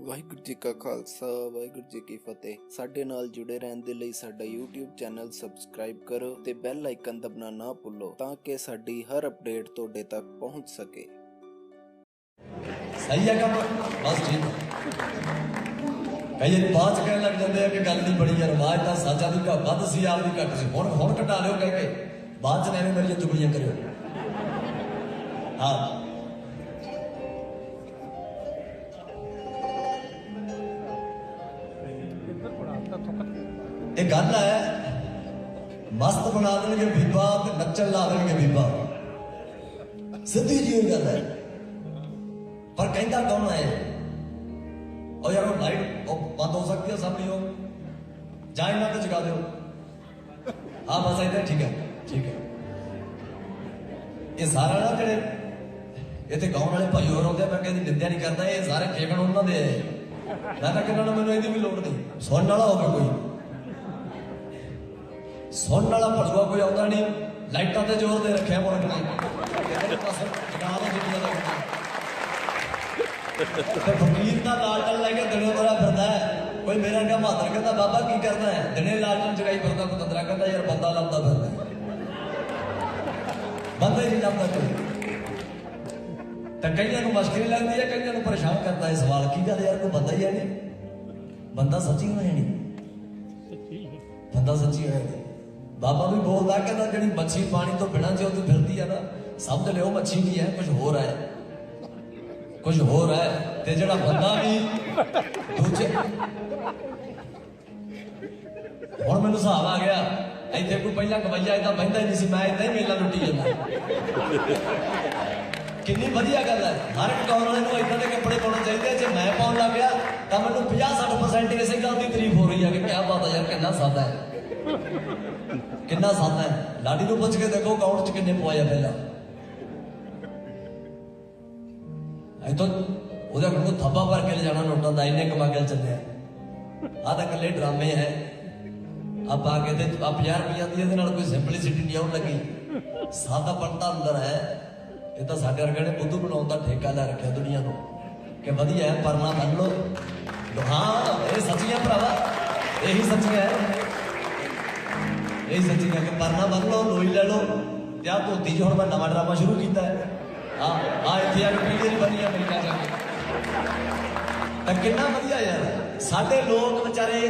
ਵਾਹਿਗੁਰੂ ਜੀ ਕਾ ਖਾਲਸਾ, ਵਾਹਿਗੁਰੂ ਜੀ ਕੀ ਫਤਿਹ। ਸਾਡੇ ਨਾਲ ਜੁੜੇ ਰਹਿਣ ਦੇ ਲਈ ਸਾਡਾ YouTube ਚੈਨਲ ਸਬਸਕ੍ਰਾਈਬ ਕਰੋ ਤੇ ਬੈਲ ਆਈਕਨ ਦਬਣਾ ਨਾ ਭੁੱਲੋ ਤਾਂ ਕਿ ਸਾਡੀ ਹਰ ਅਪਡੇਟ ਤੁਹਾਡੇ ਤੱਕ ਪਹੁੰਚ ਸਕੇ। ਸਹੀ ਹੈ ਕੰਮ, ਬਸ ਠੀਕ। ਕਈ ਬਾਅਦ ਚ ਕਹਿਣ ਲੱਗ ਜਾਂਦੇ ਆ ਕਿ ਗੱਲ ਨਹੀਂ ਬੜੀ ਯਾਰ, ਆਵਾਜ਼ ਤਾਂ ਸਾਚਾ ਦੀ ਘਾ ਵੱਧ ਸੀ, ਆਪ ਦੀ ਘੱਟ ਸੀ। ਹੁਣ ਹੁਣ ਘਟਾ ਲਿਓ ਕਹਿ ਕੇ। ਬਾਅਦ ਚ ਐਵੇਂ ਮੇਰੀਆਂ ਚੁਗਲੀਆਂ ਕਰਿਓ। ਹਾਂ। ਇਹ ਗੱਲ ਹੈ ਮਸਤ ਬਣਾ ਦੇਣਗੇ ਬੀਬਾ ਤੇ ਨੱਚਣ ਲਾ ਦੇਣਗੇ ਬੀਬਾ। ਸਿੱਧੀ ਜੀ ਗੱਲ ਹੈ। ਪਰ ਕਹਿੰਦਾ ਕੌਣ ਹੈ ਉਹ ਯਾਰ ਉਹ ਲਾਈਟ ਉਹ ਬੰਦ ਹੋ ਸਕਦੀ ਹੈ ਸਭ ਲਈ ਜਾਂ ਇਹਨਾਂ ਤੇ ਜਗਾ ਦਿਓ। ਆ ਬਸ ਇੱਥੇ ਠੀਕ ਹੈ ਠੀਕ ਹੈ। ਇਹ ਸਾਰਾ ਨਾ ਜਿਹੜੇ ਇੱਥੇ ਗਾਉਣ ਵਾਲੇ ਭਾਈ ਹੋਰ ਆਉਂਦੇ ਆ, ਮੈਂ ਕਹਿੰਦੀ ਨਿੰਦਿਆ ਨਹੀਂ ਕਰਦਾ ਇਹ ਸਾਰੇ ਖੇਵਣ ਉਹਨਾਂ ਦੇ ਆ। ਮੈਂ ਤਾਂ ਕਹਿੰਦਾ ਮੈਨੂੰ ਇਹਦੀ ਵੀ ਲੋੜ ਨਹੀਂ। ਸੁਣਨ ਵਾਲਾ ਹੋਵੇ ਕੋਈ। ਸੁਣਨ ਵਾਲਾ ਭੜੂਆ ਕੋਈ ਆਉਂਦਾ ਨਹੀਂ। ਲਾਈਟਾਂ ਤੇ ਜ਼ੋਰ ਦੇ ਰੱਖਿਆ ਮੁੜ ਕੇ ਤੇ ਫਕੀਰ ਦਾ ਲਾਲਟਨ ਲੈ ਕੇ ਦਿਨੇ ਤੋਰਾ ਫਿਰਦਾ ਹੈ। ਕੋਈ ਮੇਰਾ ਕਾ ਮਾਤਰ ਕਹਿੰਦਾ, ਬਾਬਾ ਕੀ ਕਰਨਾ ਹੈ? ਦਿਨੇ ਲਾਲਟਨ ਜਗਾਈ ਫਿਰਦਾ ਪਤੰਦਰਾ ਕਹਿੰਦਾ, ਯਾਰ ਬੰਦਾ ਲੱਭਦਾ ਫਿਰਦਾ ਬੰਦਾ ਹੀ ਨਹੀਂ ਲੱਭਦਾ ਕੋਈ। ਤਾਂ ਕਈਆਂ ਨੂੰ ਮੁਸ਼ਕਿਲ ਲੱਗਦੀ ਹੈ, ਕਈਆਂ ਨੂੰ ਪਰੇਸ਼ਾਨ ਕਰਦਾ ਹੈ। ਸਵਾਲ ਕੀ ਕਰਦਾ ਯਾਰ, ਕੋਈ ਬੰਦਾ ਹੀ ਹੈ ਨਹੀਂ। ਬੰਦਾ ਸੱਚੀ ਹੋਇਆ ਨਹੀਂ। ਬੰਦਾ ਸੱਚੀ ਹੋਇਆ ਨਹੀਂ। ਬਾਬਾ ਵੀ ਬੋਲਦਾ ਕਹਿੰਦਾ ਜਿਹੜੀ ਮੱਛੀ ਪਾਣੀ ਤੋਂ ਬਿਨਾਂ ਜੇ ਉਹਦੀ ਫਿਰਦੀ ਹੈ ਨਾ, ਸਮਝ ਲਿਓ ਮੱਛੀ ਨਹੀਂ ਹੈ ਕੁਝ ਹੋਰ ਹੈ ਕੁਝ ਹੋਰ ਹੈ ਤੇ ਜਿਹੜਾ ਬੰਦਾ ਵੀ ਦੂਜੇ ਹੁਣ ਮੈਨੂੰ ਹਿਸਾਬ ਆ ਗਿਆ, ਇੱਥੇ ਕੋਈ ਪਹਿਲਾਂ ਕਵਈਆ ਇਦਾਂ ਬਹਿੰਦਾ ਨਹੀਂ ਸੀ, ਮੈਂ ਇਦਾਂ ਹੀ ਮੇਲਾ ਲੁੱਟੀ ਜਾਂਦਾ ਕਿੰਨੀ ਵਧੀਆ ਗੱਲ ਹੈ, ਹਰ ਇੱਕ ਗਾਉਣ ਵਾਲੇ ਨੂੰ ਇਦਾਂ ਦੇ ਕੱਪੜੇ ਪਾਉਣੇ ਚਾਹੀਦੇ ਆ। ਜੇ ਮੈਂ ਪਾਉਣ ਲੱਗ ਗਿਆ ਤਾਂ ਮੈਨੂੰ 50-60% ਇਸੇ ਗੱਲ ਦੀ ਤਾਰੀਫ ਹੋ ਰਹੀ ਹੈ ਕਿ ਕਿਆ ਬਾਤ ਹੈ ਯਾਰ, ਕਿੰਨਾ ਸਾਦਾ ਹੈ ਕਿੰਨਾ ਸਾਦਾ ਹੈ? ਲਾਡੀ ਨੂੰ ਪੁੱਛ ਕੇ ਦੇਖੋ ਅਕਾਊਂਟ 'ਚ ਕਿੰਨੇ ਪਵਾਇਆ ਪਹਿਲਾਂ। ਐ ਤਾਂ ਉਹਦੇ ਕੋਲ ਥੱਬਾ ਭਰ ਕੇ ਲੈ ਜਾਣਾ ਨੋਟਾਂ ਦਾ, ਇੰਨੇ ਕਮਾ ਕੇ ਚੱਲਿਆ ਆ। ਤਾਂ ਇਕੱਲੇ ਡਰਾਮੇ ਹੈ। ਆਪ ਆ ਕੇ ਤੇ ਆ 50 ਰੁਪਈਆ ਦੀ ਇਹਦੇ ਨਾਲ ਕੋਈ ਸਿੰਪਲਿਸਿਟੀ ਨਹੀਂ ਆਉਣ ਲੱਗੀ। ਸਾਦਾ ਪੜਦਾ ਅੰਦਰ ਹੈ। ਇਹ ਤਾਂ ਸਾਡੇ ਵਰਗੇ ਨੇ ਬੁੱਧੂ ਬਣਾਉਣ ਦਾ ਠੇਕਾ ਲੈ ਰੱਖਿਆ ਦੁਨੀਆ ਨੂੰ। ਕਿ ਵਧੀਆ ਹੈ, ਪਰਨਾ ਮੰਨ ਲਓ। ਹਾਂ, ਇਹ ਸੱਚੀਆਂ ਭਰਾਵਾ। ਇਹੀ ਸੱਚੀਆਂ ਹੈ। ਇਹ ਸੱਚੀਆਂ ਕਿ ਪਰਨਾ ਮੰਨ ਲਓ ਲੋਈ ਲੈ ਲਓ। ਤੇ ਆ ਧੋਤੀ 'ਚ ਹੁਣ ਮੈਂ ਨਵਾਂ ਡਰਾਮਾ ਸ਼ੁਰੂ ਕੀਤਾ ਹੈ। ਆ ਆ ਇੱਥੇ ਆ ਕੇ ਪੀੜੀ ਨਹੀਂ ਬਣੀ ਅਮਰੀਕਾ ਜਾ। ਕੇ ਤਾਂ ਕਿੰਨਾ ਵਧੀਆ ਯਾਰ। ਸਾਡੇ ਲੋਕ ਵਿਚਾਰੇ,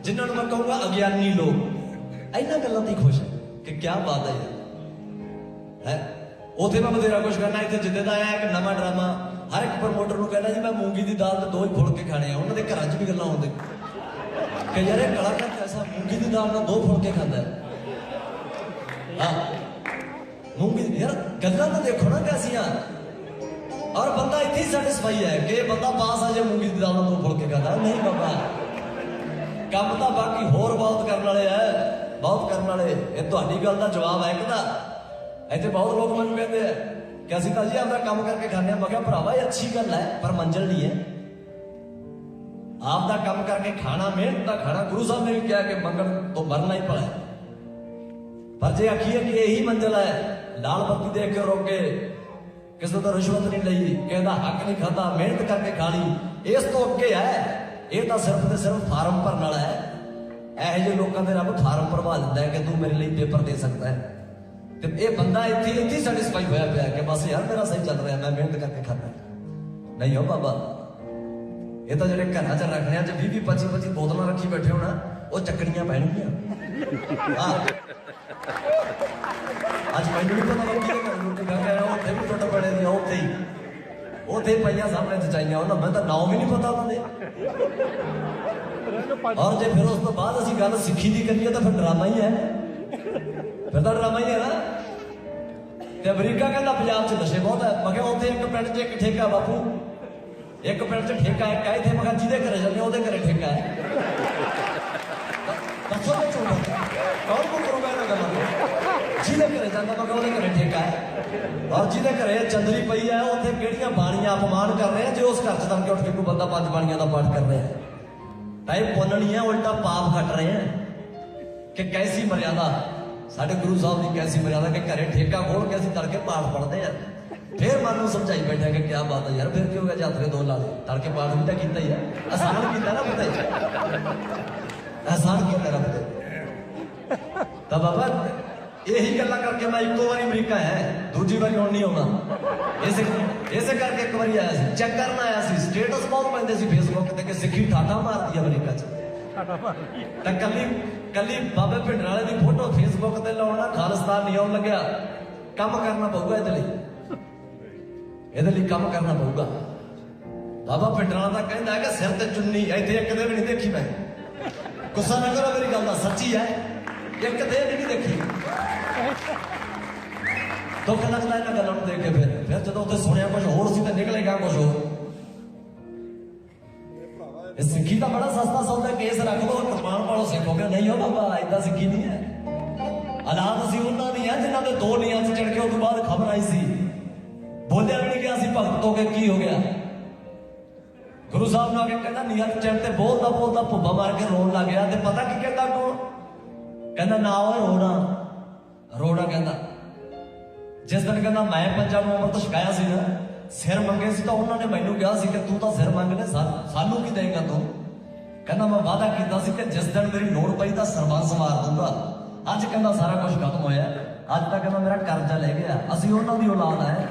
ਜਿਨ੍ਹਾਂ ਨੂੰ ਮੈਂ ਕਹੂੰਗਾ ਅਗਿਆਨੀ ਲੋਕ, ਇਹਨਾਂ ਗੱਲਾਂ ਤੇ ਖੁਸ਼ ਹੈ ਕਿ ਕੀ ਬਾਤ ਹੈ ਯਾਰ। ਹੈ? ਉਥੇ ਮੈਂ ਬਥੇਰਾ ਕੁਝ ਕਰਨਾ, ਇੱਥੇ ਜਿੱਦੇ ਦਾ ਆਇਆ ਇੱਕ ਨਵਾਂ ਡਰਾਮਾ। ਹਰ ਇੱਕ ਪ੍ਰਮੋਟਰ ਨੂੰ ਕਹਿੰਦਾ ਜੀ, ਮੈਂ ਮੂੰਗੀ ਦੀ ਦਾਲ ਤੇ ਦੋ ਹੀ ਫੁਲਕੇ ਖਾਣੇ ਆ, ਉਹਨਾਂ ਦੇ ਘਰਾਂ 'ਚ ਵੀ ਗੱਲਾਂ ਹੁੰਦੇ ਕਿ ਯਾਰ ਇਹ ਕਲਾਕਾਰ ਕੈਸਾ ਮੂੰਗੀ ਦੀ ਦਾਲ ਨਾਲ ਦੋ ਫੁਲਕੇ ਖਾਂਦਾ ਹੈ। ਹਾਂ। ਮੂੰਗੀ ਦੀ- ਯਾਰ, ਗੱਲਾਂ ਤਾਂ ਦੇਖੋ ਨਾ ਕੈਸੀਆਂ। ਔਰ ਬੰਦਾ ਇੱਥੇ ਹੀ ਸੈਟੀਸਫਾਈ ਹੈ ਕਿ ਇਹ ਬੰਦਾ ਪਾਸ ਆ ਜਾ ਮੂੰਗੀ ਦੀ ਦਾਲ ਨਾਲ ਦੋ ਫੁਲਕੇ ਖਾਂਦਾ। ਨਹੀਂ ਬਾਬਾ। ਕੰਮ ਤਾਂ ਬਾਕੀ ਹੋਰ ਬਹੁਤ ਕਰਨ ਵਾਲੇ ਐ ਬਹੁਤ ਕਰਨ ਵਾਲੇ। ਇਹ ਤੁਹਾਡੀ ਗੱਲ ਦਾ ਜਵਾਬ ਹੈ ਕਿਦਾ ਇੱਥੇ ਬਹੁਤ ਲੋਕ ਮੈਨੂੰ ਕਹਿੰਦੇ ਆ ਕਿ ਅਸੀਂ ਤਾਂ ਜੀ ਆਪਣਾ ਕੰਮ ਕਰਕੇ ਖਾਂਦੇ ਆ। ਮੈਂ ਕਿਹਾ, ਭਰਾਵਾ, ਇਹ ਅੱਛੀ ਗੱਲ ਹੈ, ਪਰ ਮੰਜ਼ਲ ਨਹੀਂ ਹੈ। ਆਪ ਦਾ ਕੰਮ ਕਰਕੇ ਖਾਣਾ, ਮਿਹਨਤ ਦਾ ਖਾਣਾ, ਗੁਰੂ ਸਾਹਿਬ ਨੇ ਵੀ ਕਿਹਾ ਕਿ ਮੰਗਣ ਤੋਂ ਮਰਨਾ ਹੀ ਭਲਾ ਪਰ ਜੇ ਆਖੀਏ ਕਿ ਇਹੀ ਮੰਜ਼ਲ ਹੈ, ਲਾਲ ਬੱਤੀ ਦੇਖ ਕੇ ਰੋਕੇ ਕਿਸੇ ਤੋਂ ਰਿਸ਼ਵਤ ਨਹੀਂ ਲਈ, ਕਿਸੇ ਦਾ ਹੱਕ ਨਹੀਂ ਖਾਦਾ ਮਿਹਨਤ ਕਰਕੇ ਖਾ ਲਈ, ਇਸ ਤੋਂ ਅੱਗੇ ਹੈ। ਇਹ ਤਾਂ ਸਿਰਫ ਤੇ ਸਿਰਫ ਫਾਰਮ ਭਰਨ ਵਾਲਾ ਹੈ। ਇਹੋ ਜਿਹੇ ਲੋਕਾਂ ਦੇ ਰੱਬ ਫਾਰਮ ਭਰਵਾ ਦਿੰਦਾ ਹੈ ਕਿ ਤੂੰ ਮੇਰੇ ਲਈ ਪੇਪਰ ਦੇ ਸਕਦਾ ਹੈ। ਤੇ ਇਹ ਬੰਦਾ ਇੱਥੇ ਇੱਥੇ ਸੈਟੀਸਫਾਈ ਹੋਇਆ ਪਿਆ ਕਿ ਬਸ ਯਾਰ ਮੇਰਾ ਸਹੀ ਚੱਲ ਰਿਹਾ, ਮੈਂ ਮਿਹਨਤ ਕਰਕੇ ਖਾਂਦਾ ਨਹੀਂ ਹੋ ਬਾਬਾ ਇਹ ਤਾਂ ਜਿਹੜੇ ਘਰਾਂ 'ਚ ਰੱਖਣੇ ਆ ਜੇ 20 20 25 25 ਬੋਤਲਾਂ ਰੱਖੀ ਬੈਠੇ ਹੋਣਾ, ਉਹ ਚੱਕਣੀਆਂ ਪੈਣਗੀਆਂ। ਅੱਜ ਮੈਨੂੰ ਨਹੀਂ ਪਤਾ ਲੋਕੀ ਦੇ ਘਰ ਰੋਟੀ ਖਾ ਕੇ ਉੱਥੇ ਵੀ ਟੁੱਟ ਪੜੇ ਦੀ ਉੱਥੇ ਹੀ। ਉੱਥੇ ਪਈਆਂ ਸਾਹਮਣੇ ਚਚਾਈਆਂ ਉਹਨਾਂ ਮੈਂ ਤਾਂ ਨਾਮ ਵੀ ਨਹੀਂ ਪਤਾ ਉਹਨਾਂ ਦੇ। ਔਰ ਜੇ ਫਿਰ ਉਸ ਤੋਂ ਬਾਅਦ ਅਸੀਂ ਗੱਲ ਸਿੱਖੀ ਦੀ ਕਰੀਏ, ਤਾਂ ਫਿਰ ਡਰਾਮਾ ਹੀ ਹੈ। ਫਿਰ ਤਾਂ ਡਰਾਮਾ ਹੀ ਹੈ ਨਾ। ਤੇ ਅਮਰੀਕਾ ਕਹਿੰਦਾ ਪੰਜਾਬ 'ਚ ਨਸ਼ੇ ਬਹੁਤ ਹੈ। ਮੈਂ ਕਿਹਾ ਉੱਥੇ ਇੱਕ ਪਿੰਡ 'ਚ ਇੱਕ ਠੇਕਾ ਬਾਪੂ। ਇੱਕ ਪਿੰਡ 'ਚ ਠੇਕਾ ਹੈ ਇੱਥੇ, ਮੈਂ ਕਿਹਾ ਜਿਹਦੇ ਘਰੇ ਜਾਂਦੇ ਉਹਦੇ ਘਰੇ ਠੇਕਾ ਹੈ। ਦੱਸੋ ਮੈਂ ਝੂਠ। ਕੌਣ ਕੋ ਕਰੂਗਾ ਇਹਨਾਂ ਗੱਲਾਂ ਜਿਹਦੇ ਘਰੇ ਜਾਂਦਾ, ਮੈਂ ਉਹਦੇ ਘਰੇ ਠੇਕਾ ਹੈ। ਔਰ ਜਿਹਦੇ ਘਰੇ ਚੰਦਰੀ ਪਈ ਹੈ, ਉੱਥੇ ਕਿਹੜੀਆਂ ਬਾਣੀਆਂ ਅਪਮਾਨ ਕਰ ਰਹੇ ਆ ਜੇ ਉਸ ਘਰ 'ਚ ਤੰਕੇ ਉੱਠ ਕੇ ਬੰਦਾ ਪੰਜ ਬਾਣੀਆਂ ਦਾ ਪਾਠ ਕਰ ਰਿਹਾ ਹੈ? ਤਾਂ ਇਹ ਪੁੰਨ ਨਹੀਂ ਹੈ, ਉਲਟਾ ਪਾਪ ਘਟ ਰਹੇ ਹੈ। ਕਿ ਕੈਸੀ ਮਰਿਆਦਾ, ਸਾਡੇ ਗੁਰੂ ਸਾਹਿਬ ਦੀ ਕੈਸੀ ਮਰਿਆਦਾ ਕਿ ਘਰੇ ਠੇਕਾ ਖੋਲ ਕੇ ਅਸੀਂ ਤੜਕੇ ਪਾਠ ਪੜ੍ਹਦੇ ਆ ਫਿਰ ਮਨ ਨੂੰ ਸਮਝਾਈ ਬੈਠਾ ਕਿ ਕੀ ਬਾਤ ਹੈ ਯਾਰ ਫਿਰ ਕੀ ਹੋ ਗਿਆ ਯਾਤਰੇ ਦੋ ਲਾ ਦੇ ਤੜਕੇ ਪਾਠ ਵੀ ਤਾਂ ਕੀਤਾ ਹੀ ਆ। ਆਸਾਨ ਕੀਤਾ ਨਾ ਪਤਾ ਆਸਾਨ ਕੀਤਾ ਰੱਬ ਨੇ। ਤਾਂ ਬਾਬਾ ਇਹੀ ਗੱਲਾਂ ਕਰਕੇ ਮੈਂ ਇੱਕੋ ਵਾਰੀ ਅਮਰੀਕਾ ਹੈ। ਦੂਜੀ ਵਾਰੀ ਹੁਣ ਨਹੀਂ ਆਉਣਾ ਇਸੇ ਇਸੇ ਕਰਕੇ ਇੱਕ ਵਾਰੀ ਆਇਆ ਸੀ। ਚੈੱਕ ਕਰਨ ਆਇਆ ਸੀ। ਸਟੇਟਸ ਬਹੁਤ ਪੈਂਦੇ ਸੀ ਫੇਸਬੁੱਕ ਤੇ ਕਿ ਸਿੱਖੀ ਠਾਠਾ ਮਾਰਦੀ ਆ ਅਮਰੀਕਾ 'ਚ। ਤਾਂ ਕੱਲੀ ਕੱਲੀ ਬਾਬੇ ਭਿੰਡਰ ਵਾਲੇ ਦੀ ਫੋਟੋ ਫੇਸਬੁੱਕ ਤੇ ਲਾਉਣਾ ਖਾਲਿਸਤਾਨ ਨਹੀਂ ਆਉਣ ਲੱਗਿਆ। ਕੰਮ ਕਰਨਾ ਪਊਗਾ ਇਹਦੇ ਲਈ। ਇਹਦੇ ਲਈ ਕੰਮ ਕਰਨਾ ਪਊਗਾ। ਬਾਬਾ ਭਿੰਡਰ ਦਾ ਕਹਿੰਦਾ ਹੈ ਕਿ ਸਿਰ ਤੇ ਚੁੰਨੀ, ਇੱਥੇ ਇੱਕ ਦੇ ਵੀ ਨਹੀਂ ਦੇਖੀ ਮੈਂ। ਗੁੱਸਾ ਨਾ ਕਰੋ, ਮੇਰੀ ਗੱਲ ਦਾ ਸੱਚੀ ਹੈ। ਇੱਕ ਦੇ ਵੀ ਨਹੀਂ ਦੇਖੀ। ਦੁੱਖ ਲੱਗਦਾ ਇਹਨਾਂ ਗੱਲਾਂ ਨੂੰ ਦੇਖ ਕੇ ਫਿਰ ਫਿਰ ਜਦੋਂ ਉੱਥੇ ਸੁਣਿਆ ਕੁਝ ਹੋਰ ਸੀ ਤਾਂ ਨਿਕਲੇਗਾ ਕੁਝ ਹੋਰ। ਇਹ ਸਿੱਖੀ ਤਾਂ ਬੜਾ ਸਸਤਾ ਸੌਦਾ ਕੇਸ ਰੱਖ ਲੋ ਕਿਰਪਾਨ ਵਾਲੋ ਸਿੱਖੋਗੇ ਨਹੀਂ ਹੋ ਬਾਬਾ, ਏਦਾਂ ਸਿੱਖੀ ਨਹੀਂ ਹੈ। ਹਾਲਾਤ ਅਸੀਂ ਉਹਨਾਂ ਦੀ ਆ, ਜਿਨ੍ਹਾਂ ਦੇ ਦੋ ਨੀਆਂ 'ਚ ਚੜ ਕੇ ਉਸ ਤੋਂ ਬਾਅਦ ਖਬਰ ਆਈ ਸੀ। ਬੋਲਿਆ ਵੀ ਨਹੀਂ ਗਿਆ ਸੀ, ਭਗਤ ਹੋ ਕੇ ਕੀ ਹੋ ਗਿਆ? ਗੁਰੂ ਸਾਹਿਬ ਨੂੰ ਆ ਕੇ ਕਹਿੰਦਾ ਨੀਹਾਂ 'ਚ ਤੇ ਬੋਲਦਾ ਬੋਲਦਾ ਭੁੱਬਾ ਮਾਰ ਕੇ ਰੋਣ ਲੱਗ ਗਿਆ ਤੇ ਪਤਾ ਕੀ ਕਹਿੰਦਾ ਕੋ ਕਹਿੰਦਾ, ਨਾ ਓਏ, ਰੋਣਾ। ਰੋਣਾ ਕਹਿੰਦਾ। ਜਿਸ ਦਿਨ ਕਹਿੰਦਾ, ਮੈਂ ਪੰਜਾਂ ਨੂੰ ਅੰਮ੍ਰਿਤ ਛਕਾਇਆ ਸੀ ਨਾ, ਸਿਰ ਮੰਗੇ ਸੀ ਤਾਂ ਉਹਨਾਂ ਨੇ ਮੈਨੂੰ ਕਿਹਾ ਸੀ ਕਿ ਤੂੰ ਤਾਂ ਸਿਰ ਮੰਗ ਲੈ, ਸਾ- ਸਾਨੂੰ ਕੀ ਦੇਂਗਾ ਤੂੰ? ਕਹਿੰਦਾ, ਮੈਂ ਵਾਅਦਾ ਕੀਤਾ ਸੀ ਕਿ ਜਿਸ ਦਿਨ ਮੇਰੀ ਲੋੜ ਪਈ ਤਾਂ ਸਰਬੰਸ ਮਾਰ ਦੂੰਗਾ। ਅੱਜ ਕਹਿੰਦਾ, ਸਾਰਾ ਕੁਝ ਖਤਮ ਹੋਇਆ। ਅੱਜ ਤਾਂ ਕਹਿੰਦਾ, ਮੇਰਾ ਕਰਜ਼ਾ ਲੈ ਗਿਆ। ਅਸੀਂ ਉਹਨਾਂ ਦੀ ਔਲਾਦ ਹੈ